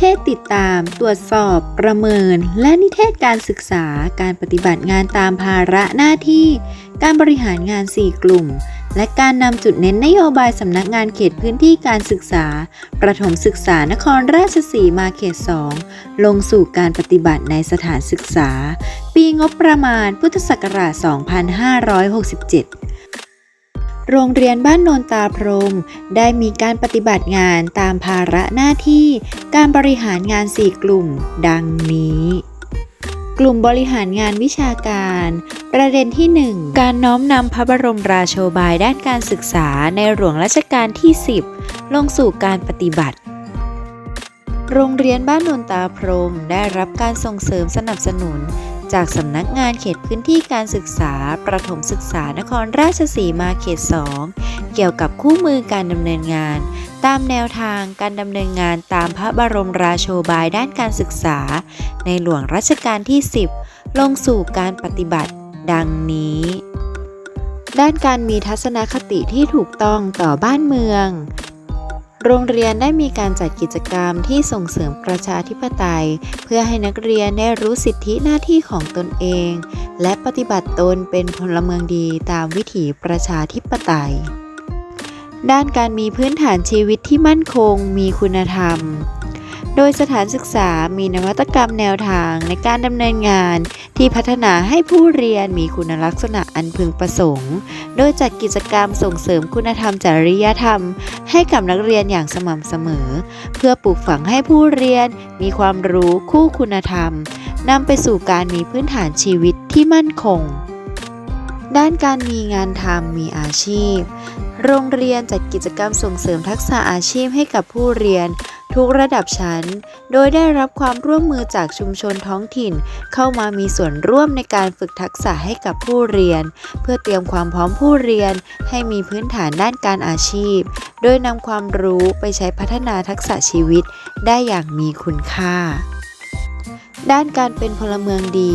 เทศติดตาม ตรวจสอบ ประเมิน และนิเทศการศึกษา การปฏิบัติงานตามภาระหน้าที่ การบริหารงาน 4 กลุ่ม และการนำจุดเน้นนโยบายสำนักงานเขตพื้นที่การศึกษา ประถมศึกษานครราชสีมาเขต 2 ลงสู่การปฏิบัติในสถานศึกษา ปีงบประมาณพุทธศักราช 2567 โรงเรียนบ้านโนนตาพรม ได้มีการปฏิบัติงานตามภาระหน้าที่การบริหารงาน 4 กลุ่ม ดังนี้ กลุ่มบริหารงานวิชาการ ประเด็นที่ 1 การน้อมนำพระบรมราโชบายด้านการศึกษาในหลวงรัชกาลที่ 10 ลงสู่การปฏิบัติโรงเรียนบ้านนนตาพรมได้รับการส่งเสริมสนับสนุน จากสำนักงานเขตพื้นที่การศึกษา ประถมศึกษานครราชสีมาเขต 2 เกี่ยวกับคู่มือการดำเนินงาน ตามแนวทางการดำเนินงานตามพระบรมราโชบายด้านการศึกษา ในหลวงรัชกาลที่ 10 ลงสู่การปฏิบัติ ดังนี้ ด้านการมีทัศนคติที่ถูกต้องต่อบ้านเมือง โรงเรียนได้มีการจัดกิจกรรมที่ส่งเสริมประชาธิปไตย เพื่อให้นักเรียนได้รู้สิทธิหน้าที่ของตนเอง และปฏิบัติตนเป็นพลเมืองดีตามวิถีประชาธิปไตย ด้านการมีพื้นฐานชีวิตที่มั่นคงมีคุณธรรม โดยสถานศึกษามีนวัตกรรมแนวทางในการดำเนินงาน ที่พัฒนาให้ผู้เรียนมีคุณลักษณะอันพึงประสงค์ โดยจัดกิจกรรมส่งเสริมคุณธรรมจริยธรรม ให้กับนักเรียนอย่างสม่ำเสมอ เพื่อปลูกฝังให้ผู้เรียนมีความรู้คู่คุณธรรมนำไปสู่การมีพื้นฐานชีวิตที่มั่นคง ด้านการมีงานทำมีอาชีพ โรงเรียนจัดกิจกรรมส่งเสริมทักษะอาชีพให้กับผู้เรียน ทุกระดับชั้น โดยได้รับความร่วมมือจากชุมชนท้องถิ่น เข้ามามีส่วนร่วมในการฝึกทักษะให้กับผู้เรียน เพื่อเตรียมความพร้อมผู้เรียน ให้มีพื้นฐานด้านการอาชีพ โดยนำความรู้ไปใช้พัฒนาทักษะชีวิต ได้อย่างมีคุณค่าด้านการเป็นพลเมืองดี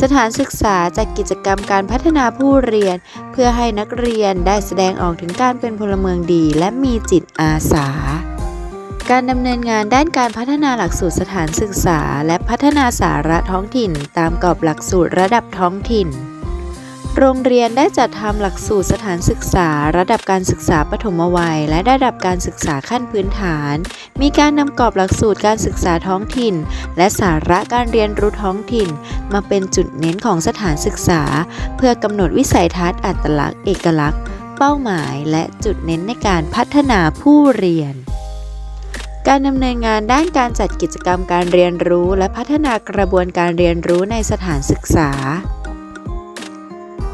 สถานศึกษาจัดกิจกรรมการพัฒนาผู้เรียน เพื่อให้นักเรียนได้แสดงออกถึงการเป็นพลเมืองดีและมีจิตอาสา การดำเนินงานด้านการพัฒนาหลักสูตรสถานศึกษา และพัฒนาสาระท้องถิ่น ตามกรอบหลักสูตรระดับท้องถิ่น โรงเรียนได้จัดทำหลักสูตรสถานศึกษา ระดับการศึกษาปฐมวัย และระดับการศึกษาขั้นพื้นฐาน มีการนำกรอบหลักสูตรการศึกษาท้องถิ่น และสาระการเรียนรู้ท้องถิ่น มาเป็นจุดเน้นของสถานศึกษา เพื่อกำหนดวิสัยทัศน์อัตลักษณ์ เอกลักษณ์ เป้าหมาย และจุดเน้นในการพัฒนาผู้เรียน การดำเนินงานด้านการจัดกิจกรรมการเรียนรู้ และพัฒนากระบวนการเรียนรู้ในสถานศึกษา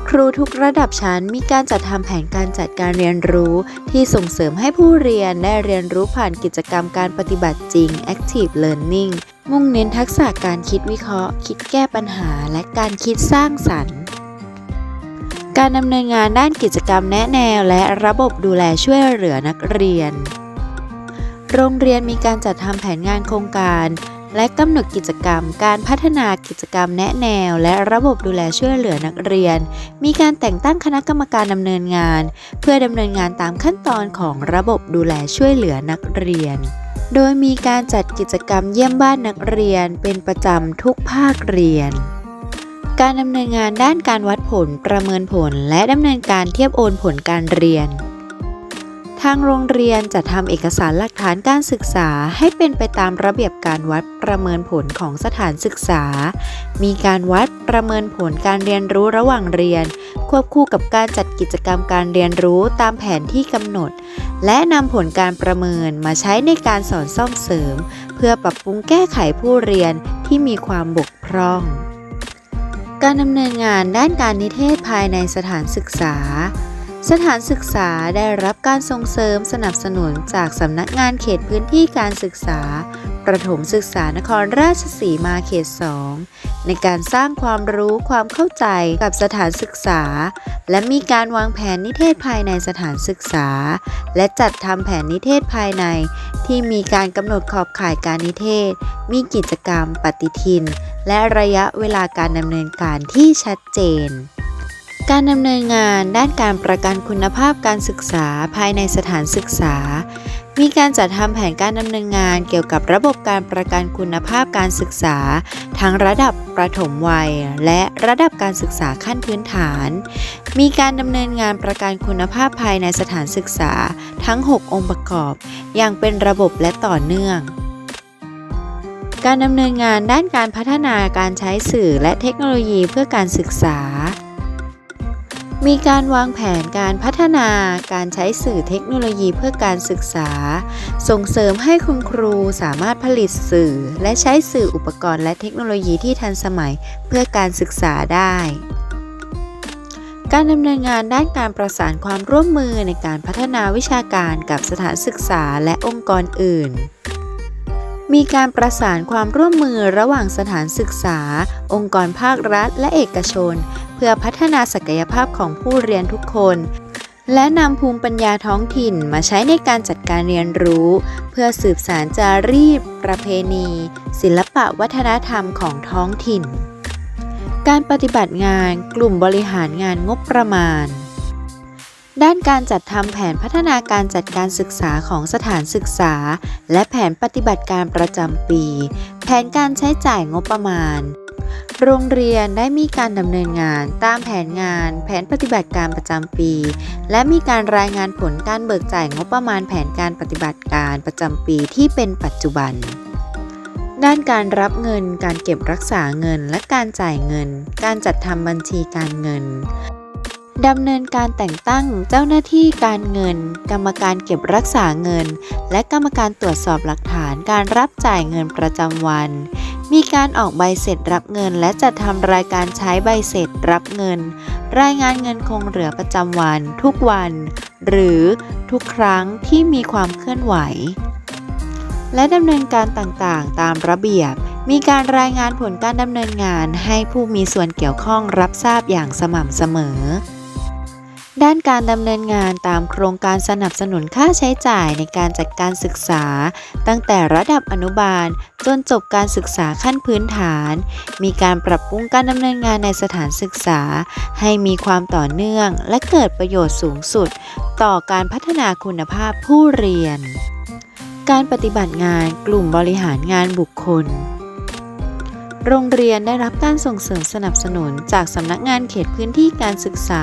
ครูทุกระดับชั้นมีการจัดทำแผนการจัดการเรียนรู้ ที่ส่งเสริมให้ผู้เรียนได้เรียนรู้ผ่านกิจกรรมการปฏิบัติจริง Active Learning มุ่งเน้นทักษะการคิดวิเคราะห์ คิดแก้ปัญหา และการคิดสร้างสรรค์การดำเนินงานด้านกิจกรรมแนะแนวและระบบดูแลช่วยเหลือนักเรียน โรงเรียนมีการจัดทำแผนงานโครงการ และกำหนดกิจกรรม การพัฒนากิจกรรมแนะแนว และระบบดูแลช่วยเหลือนักเรียน มีการแต่งตั้งคณะกรรมการดำเนินงาน เพื่อดำเนินงานตามขั้นตอนของระบบดูแลช่วยเหลือนักเรียน โดยมีการจัดกิจกรรมเยี่ยมบ้านนักเรียน เป็นประจำทุกภาคเรียนการดำเนินงานด้านการวัดผลประเมินผล และดำเนินการเทียบโอนผลการเรียน ทางโรงเรียนจะทำเอกสารหลักฐานการศึกษาให้เป็นไปตามระเบียบการวัดประเมินผลของสถานศึกษา มีการวัดประเมินผลการเรียนรู้ระหว่างเรียน ควบคู่กับการจัดกิจกรรมการเรียนรู้ตามแผนที่กำหนด และนำผลการประเมินมาใช้ในการสอนซ่อมเสริม เพื่อปรับปรุงแก้ไขผู้เรียนที่มีความบกพร่อง การดำเนินงานด้านการนิเทศภายในสถานศึกษา สถานศึกษาได้รับการส่งเสริมสนับสนุนจากสำนักงานเขตพื้นที่การศึกษา ประถมศึกษานครราชสีมาเขต 2 ในการสร้างความรู้ความเข้าใจกับสถานศึกษา และมีการวางแผนนิเทศภายในสถานศึกษา และจัดทำแผนนิเทศภายใน ที่มีการกำหนดขอบข่ายการนิเทศ มีกิจกรรม ปฏิทิน และระยะเวลาการดำเนินการที่ชัดเจน การดำเนินงานด้านการประกันคุณภาพการศึกษาภายในสถานศึกษา มีการจัดทำแผนการดำเนินงานเกี่ยวกับระบบการประกันคุณภาพการศึกษา ทั้งระดับประถมวัย และระดับการศึกษาขั้นพื้นฐาน มีการดำเนินงานประกันคุณภาพภายในสถานศึกษา ทั้ง 6 องค์ประกอบ อย่างเป็นระบบและต่อเนื่องการดำเนินงานด้านการพัฒนาการใช้สื่อและเทคโนโลยีเพื่อการศึกษา มีการวางแผนการพัฒนาการใช้สื่อเทคโนโลยีเพื่อการศึกษา ส่งเสริมให้คุณครูสามารถผลิตสื่อ และใช้สื่ออุปกรณ์และเทคโนโลยีที่ทันสมัยเพื่อการศึกษาได้ การดำเนินงานด้านการประสานความร่วมมือในการพัฒนาวิชาการกับสถานศึกษาและองค์กรอื่นมีการประสานความร่วมมือระหว่างสถานศึกษา องค์กรภาครัฐ และเอกชน เพื่อพัฒนาศักยภาพของผู้เรียนทุกคน และนำภูมิปัญญาท้องถิ่นมาใช้ในการจัดการเรียนรู้ เพื่อสืบสารจารีตประเพณี ศิลปะวัฒนธรรมของท้องถิ่น การปฏิบัติงานกลุ่มบริหารงานงบประมาณด้านการจัดทำแผนพัฒนาการจัดการศึกษาของสถานศึกษา และแผนปฏิบัติการประจำปี แผนการใช้จ่ายงบประมาณ โรงเรียนได้มีการดำเนินงานตามแผนงาน แผนปฏิบัติการประจำปี และมีการรายงานผลการเบิกจ่ายงบประมาณแผนการปฏิบัติการประจำปีที่เป็นปัจจุบัน ด้านการรับเงิน การเก็บรักษาเงิน และการจ่ายเงิน การจัดทำบัญชีการเงินดำเนินการแต่งตั้งเจ้าหน้าที่การเงิน กรรมการเก็บรักษาเงิน และกรรมการตรวจสอบหลักฐานการรับจ่ายเงินประจำวัน มีการออกใบเสร็จรับเงิน และจัดทำรายการใช้ใบเสร็จรับเงิน รายงานเงินคงเหลือประจำวัน ทุกวัน หรือทุกครั้งที่มีความเคลื่อนไหว และดำเนินการต่างๆ ตามระเบียบ มีการรายงานผลการดำเนินงานให้ผู้มีส่วนเกี่ยวข้องรับทราบอย่างสม่ำเสมอ ด้านการดำเนินงานตามโครงการสนับสนุนค่าใช้จ่ายในการจัดการศึกษา ตั้งแต่ระดับอนุบาล จนจบการศึกษาขั้นพื้นฐาน มีการปรับปรุงการดำเนินงานในสถานศึกษา ให้มีความต่อเนื่องและเกิดประโยชน์สูงสุด ต่อการพัฒนาคุณภาพผู้เรียน การปฏิบัติงานกลุ่มบริหารงานบุคคล โรงเรียนได้รับการส่งเสริมสนับสนุนจากสำนักงานเขตพื้นที่การศึกษา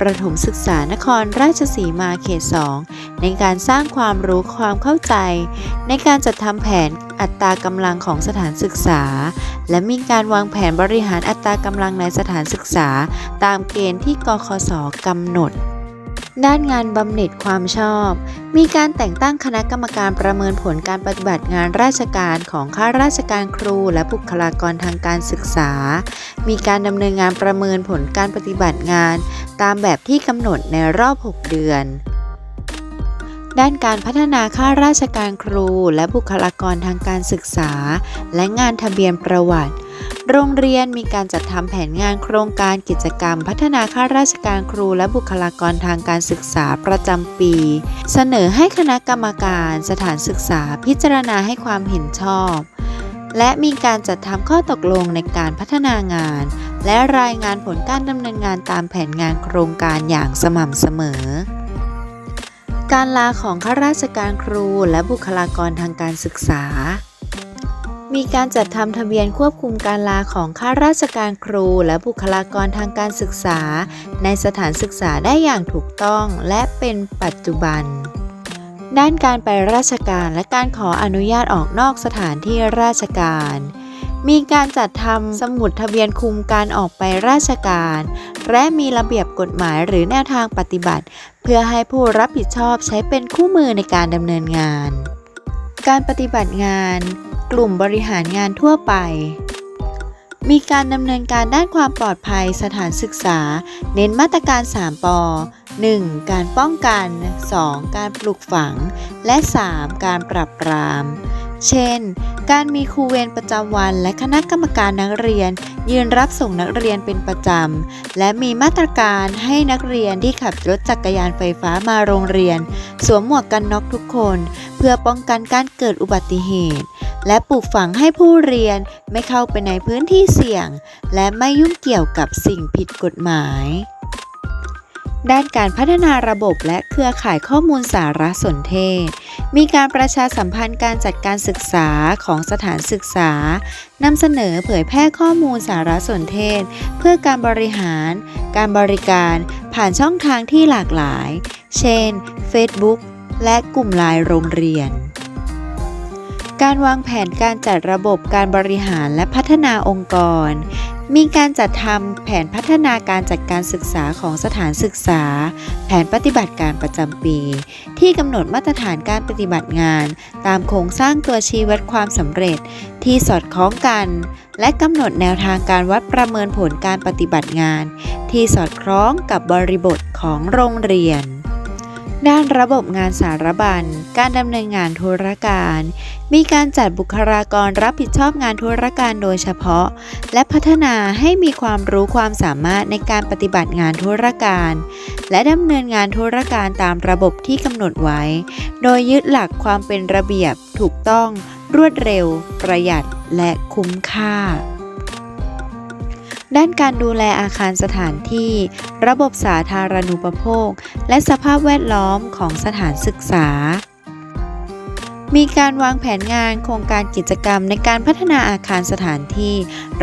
ประถมศึกษานครราชสีมาเขต 2 ในการสร้างความรู้ความเข้าใจ ในการจัดทำแผนอัตรากำลังของสถานศึกษา และมีการวางแผนบริหารอัตรากำลังในสถานศึกษา ตามเกณฑ์ที่กคศกำหนด ด้านงานบำเหน็จความชอบ มีการแต่งตั้งคณะกรรมการประเมินผลการปฏิบัติงานราชการของข้าราชการครู และบุคลากรทางการศึกษา มีการดำเนินงานประเมินผลการปฏิบัติงาน ตามแบบที่กำหนดในรอบ 6 เดือน ด้านการพัฒนาข้าราชการครู และบุคลากรทางการศึกษา และงานทะเบียนประวัติ โรงเรียนมีการจัดทำแผนงานโครงการกิจกรรม พัฒนาข้าราชการครูและบุคลากรทางการศึกษาประจำปี เสนอให้คณะกรรมการสถานศึกษาพิจารณาให้ความเห็นชอบ และมีการจัดทำข้อตกลงในการพัฒนางาน และรายงานผลการดำเนินงานตามแผนงานโครงการอย่างสม่ำเสมอการลาของข้าราชการครูและบุคลากรทางการศึกษา มีการจัดทำทะเบียนควบคุมการลาของข้าราชการครูและบุคลากรทางการศึกษา ในสถานศึกษาได้อย่างถูกต้องและเป็นปัจจุบัน ด้านการไปราชการและการขออนุญาตออกนอกสถานที่ราชการ มีการจัดทำสมุดทะเบียนคุมการออกไปราชการ และมีระเบียบกฎหมายหรือแนวทางปฏิบัติ เพื่อให้ผู้รับผิดชอบใช้เป็นคู่มือในการดำเนินงาน การปฏิบัติงาน กลุ่มบริหารงานทั่วไป มีการดำเนินการด้านความปลอดภัยสถานศึกษา เน้นมาตรการ 3ป 1. การป้องกัน 2. การปลูกฝัง และ 3. การปรับปราม เช่น การมีครูเวรประจำวันและคณะกรรมการนักเรียน ยืนรับส่งนักเรียนเป็นประจำ และมีมาตรการให้นักเรียนที่ขับรถจักรยานไฟฟ้ามาโรงเรียน สวมหมวกกันน็อกทุกคน เพื่อป้องกันการเกิดอุบัติเหตุ และปลูกฝังให้ผู้เรียนไม่เข้าไปในพื้นที่เสี่ยง และไม่ยุ่งเกี่ยวกับสิ่งผิดกฎหมาย ด้านการพัฒนาระบบและเครือข่ายข้อมูลสารสนเทศ มีการประชาสัมพันธ์การจัดการศึกษาของสถานศึกษานำเสนอเผยแพร่ข้อมูลสารสนเทศ เพื่อการบริหาร การบริการผ่านช่องทางที่หลากหลาย เช่น Facebook และกลุ่มไลน์โรงเรียน การวางแผนการจัดระบบการบริหารและพัฒนาองค์กร มีการจัดทำแผนพัฒนาการจัดการศึกษาของสถานศึกษา แผนปฏิบัติการประจำปี ที่กำหนดมาตรฐานการปฏิบัติงาน ตามโครงสร้างตัวชี้วัดความสำเร็จที่สอดคล้องกัน และกำหนดแนวทางการวัดประเมินผลการปฏิบัติงาน ที่สอดคล้องกับบริบทของโรงเรียน ด้านระบบงานสารบัญ การดำเนินงานธุรการ มีการจัดบุคลากรรับผิดชอบงานธุรการโดยเฉพาะ และพัฒนาให้มีความรู้ความสามารถในการปฏิบัติงานธุรการ และดำเนินงานธุรการตามระบบที่กำหนดไว้ โดยยึดหลักความเป็นระเบียบ ถูกต้อง รวดเร็ว ประหยัด และคุ้มค่า ด้านการดูแลอาคารสถานที่ ระบบสาธารณูปโภค และสภาพแวดล้อมของสถานศึกษา มีการวางแผนงานโครงการกิจกรรมในการพัฒนาอาคารสถานที่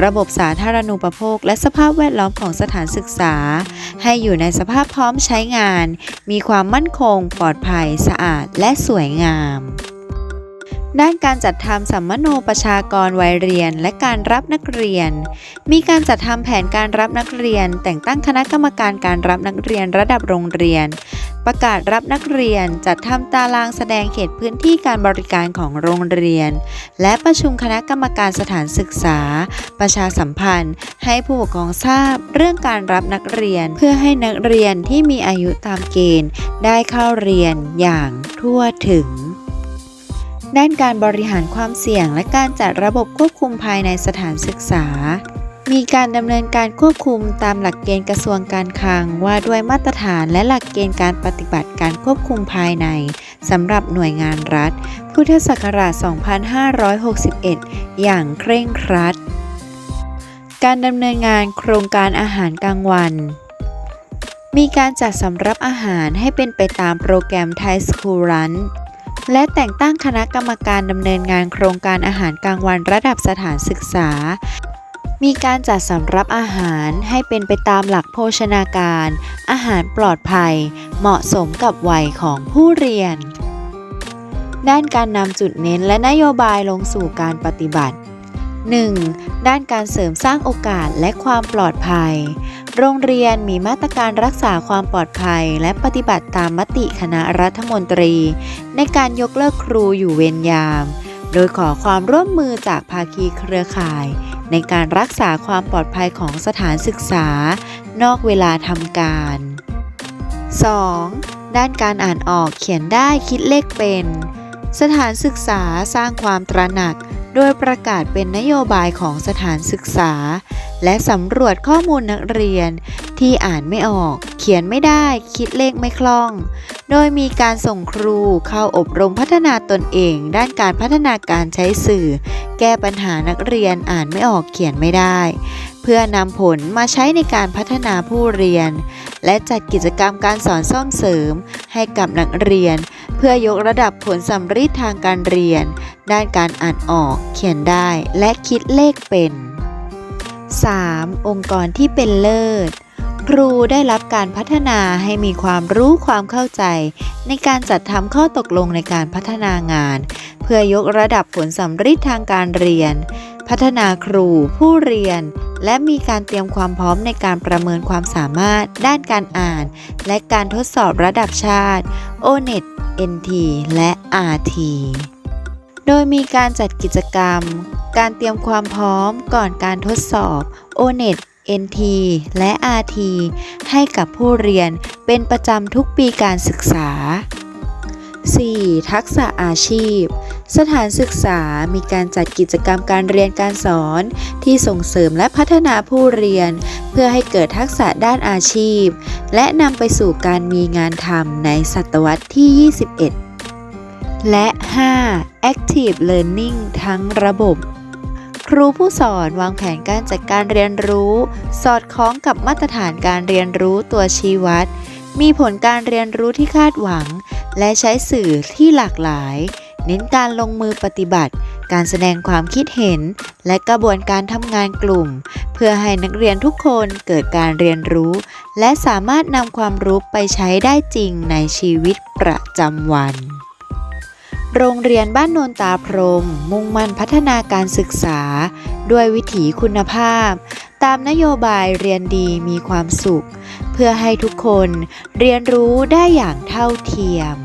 ระบบสาธารณูปโภค และสภาพแวดล้อมของสถานศึกษา ให้อยู่ในสภาพพร้อมใช้งาน มีความมั่นคง ปลอดภัย สะอาด และสวยงาม ด้านการจัดทำสัมมโนประชากรวัยเรียน และการรับนักเรียน มีการจัดทำแผนการรับนักเรียน แต่งตั้งคณะกรรมการการรับนักเรียนระดับโรงเรียน ประกาศรับนักเรียน จัดทำตารางแสดงเขตพื้นที่การบริการของโรงเรียน และประชุมคณะกรรมการสถานศึกษา ประชาสัมพันธ์ ให้ผู้ปกครองทราบเรื่องการรับนักเรียน เพื่อให้นักเรียนที่มีอายุตามเกณฑ์ ได้เข้าเรียนอย่างทั่วถึง ด้านการบริหารความเสี่ยงและการจัดระบบควบคุมภายในสถานศึกษา มีการดำเนินการควบคุมตามหลักเกณฑ์กระทรวงการคลัง ว่าด้วยมาตรฐานและหลักเกณฑ์การปฏิบัติการควบคุมภายในสำหรับหน่วยงานรัฐ พุทธศักราช 2561 อย่างเคร่งครัด การดำเนินงานโครงการอาหารกลางวันมีการจัดสำรับอาหารให้เป็นไปตามโปรแกรมไทยสคูลรัน และแต่งตั้งคณะกรรมการดำเนินงานโครงการอาหารกลางวันระดับสถานศึกษา มีการจัดสำรับอาหารให้เป็นไปตามหลักโภชนาการ อาหารปลอดภัย เหมาะสมกับวัยของผู้เรียน ด้านการนำจุดเน้นและนโยบายลงสู่การปฏิบัติ 1. ด้านการเสริมสร้างโอกาสและความปลอดภัย โรงเรียนมีมาตรการรักษาความปลอดภัย และปฏิบัติตามมติคณะรัฐมนตรี ในการยกเลิกครูอยู่เวรยาม โดยขอความร่วมมือจากภาคีเครือข่าย ในการรักษาความปลอดภัยของสถานศึกษา นอกเวลาทำการ 2. ด้านการอ่านออกเขียนได้คิดเลขเป็น สถานศึกษาสร้างความตระหนัก โดยประกาศเป็นนโยบายของสถานศึกษา และสำรวจข้อมูลนักเรียนที่อ่านไม่ออก เขียนไม่ได้ คิดเลขไม่คล่อง โดยมีการส่งครูเข้าอบรมพัฒนาตนเอง ด้านการพัฒนาการใช้สื่อ แก้ปัญหานักเรียนอ่านไม่ออกเขียนไม่ได้ เพื่อนำผลมาใช้ในการพัฒนาผู้เรียน และจัดกิจกรรมการสอนซ่อมเสริม ให้กับนักเรียน เพื่อยกระดับผลสำริดทางการเรียน ด้านการอ่านออก เขียนได้ และคิดเลขเป็น 3. องค์กรที่เป็นเลิศ ครูได้รับการพัฒนาให้มีความรู้ความเข้าใจ ในการจัดทำข้อตกลงในการพัฒนางาน เพื่อยกระดับผลสำริดทางการเรียน พัฒนาครูผู้เรียน และมีการเตรียมความพร้อมในการประเมินความสามารถ ด้านการอ่าน และการทดสอบระดับชาติ O-NET NT และ RT โดยมีการจัดกิจกรรม การเตรียมความพร้อมก่อนการทดสอบ O-NET NT และ RT ให้กับผู้เรียนเป็นประจำทุกปีการศึกษา 4. ทักษะอาชีพ สถานศึกษามีการจัดกิจกรรมการเรียนการสอน ที่ส่งเสริมและพัฒนาผู้เรียน เพื่อให้เกิดทักษะด้านอาชีพ และนำไปสู่การมีงานทำในศตวรรษที่ 21 และ 5. Active Learning ทั้งระบบ ครูผู้สอนวางแผนการจัดการเรียนรู้ สอดคล้องกับมาตรฐานการเรียนรู้ตัวชี้วัด มีผลการเรียนรู้ที่คาดหวัง และใช้สื่อที่หลากหลาย เน้นการลงมือปฏิบัติ การแสดงความคิดเห็น และกระบวนการทำงานกลุ่ม เพื่อให้นักเรียนทุกคนเกิดการเรียนรู้ และสามารถนำความรู้ไปใช้ได้จริงในชีวิตประจำวัน โรงเรียนบ้านโนนตาพรม มุ่งมั่นพัฒนาการศึกษา ด้วยวิถีคุณภาพ ตามนโยบายเรียนดีมีความสุข เพื่อให้ทุกคนเรียนรู้ได้อย่างเท่าเทียม